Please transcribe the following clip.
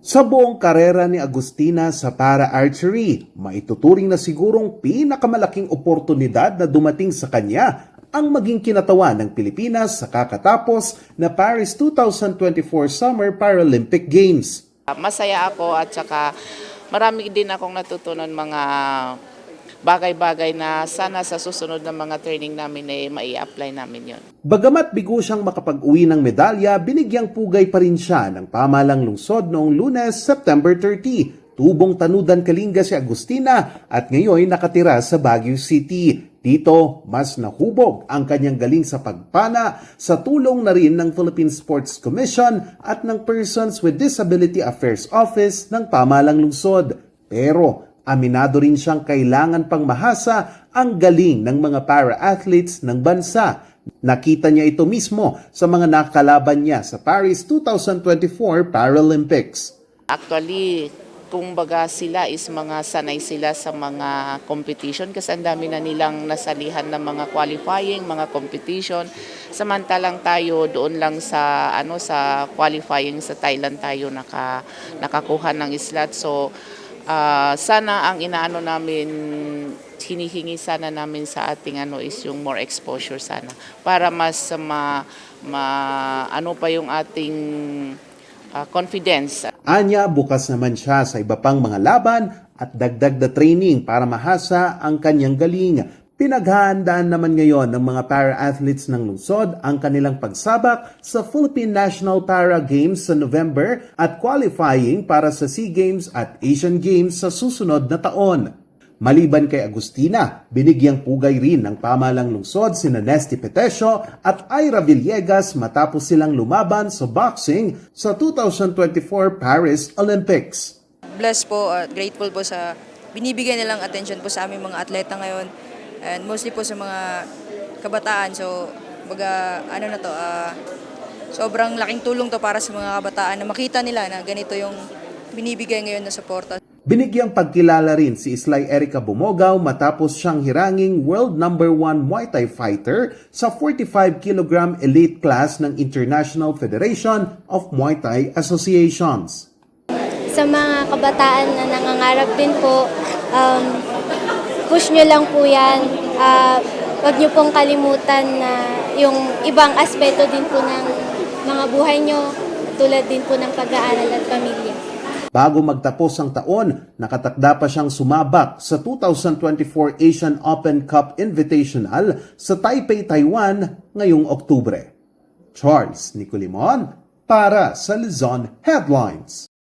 Sa buong karera ni Agustina sa para-archery, maituturing na sigurong pinakamalaking oportunidad na dumating sa kanya ang maging kinatawan ng Pilipinas sa kakatapos na Paris 2024 Summer Paralympic Games. Masaya ako at saka marami din akong natutunan mga bagay-bagay na sana sa susunod na mga training namin ay mai-apply namin yon. Bagamat bigo siyang makapag-uwi ng medalya, binigyang pugay pa rin siya ng pamalang lungsod noong lunes, September 30. Tubong tanudan kalinga si Agustina at ngayon nakatira sa Baguio City. Dito, mas nahubog ang kanyang galing sa pagpana sa tulong na rin ng Philippine Sports Commission at ng Persons with Disability Affairs Office ng pamalang lungsod. Pero Aminado rin siyang kailangan pang mahasa ang galing ng mga para-athletes ng bansa. Nakita niya ito mismo sa mga nakalaban niya sa Paris 2024 Paralympics. Actually, kumbaga sila is mga sanay sila sa mga competition kasi ang dami na nilang nasalihan ng mga qualifying, mga competition. Samantalang tayo doon lang sa ano sa qualifying sa Thailand tayo naka nakakuha ng slot. So ah, sana ang inaano namin hinihingi sana namin sa ating ano is yung more exposure sana para mas ma, ma ano pa yung ating ah, confidence Anya, bukas naman siya sa iba pang mga laban at dagdag na training para mahasa ang kanyang galing. Pinaghahandaan naman ngayon ng mga para-athletes ng lungsod ang kanilang pagsabak sa Philippine National Para Games sa November at qualifying para sa SEA Games at Asian Games sa susunod na taon. Maliban kay Agustina, binigyang pugay rin ng pamalang lungsod sina Nesty Petesio at Ira Villegas matapos silang lumaban sa boxing sa 2024 Paris Olympics. blessed po at grateful po sa binibigyan nilang attention po sa aming mga atleta ngayon and mostly po sa mga kabataan so baga ano na to ah, sobrang laking tulong to para sa mga kabataan na makita nila na ganito yung binibigay ngayon na suporta Binigyang pagkilala rin si Islay Erica Bumogaw matapos siyang hiranging world number 1 Muay Thai fighter sa 45 kg elite class ng International Federation of Muay Thai Associations. sa mga kabataan na nangangarap din po, um, push nyo lang po yan. Ah, Huwag nyo pong kalimutan na yung ibang aspeto din po ng mga buhay nyo, tulad din po ng pag-aaral at pamilya. Bago magtapos ang taon, nakatakda pa siyang sumabak sa 2024 Asian Open Cup Invitational sa Taipei, Taiwan ngayong Oktubre. Charles Nicolimon para sa Luzon Headlines.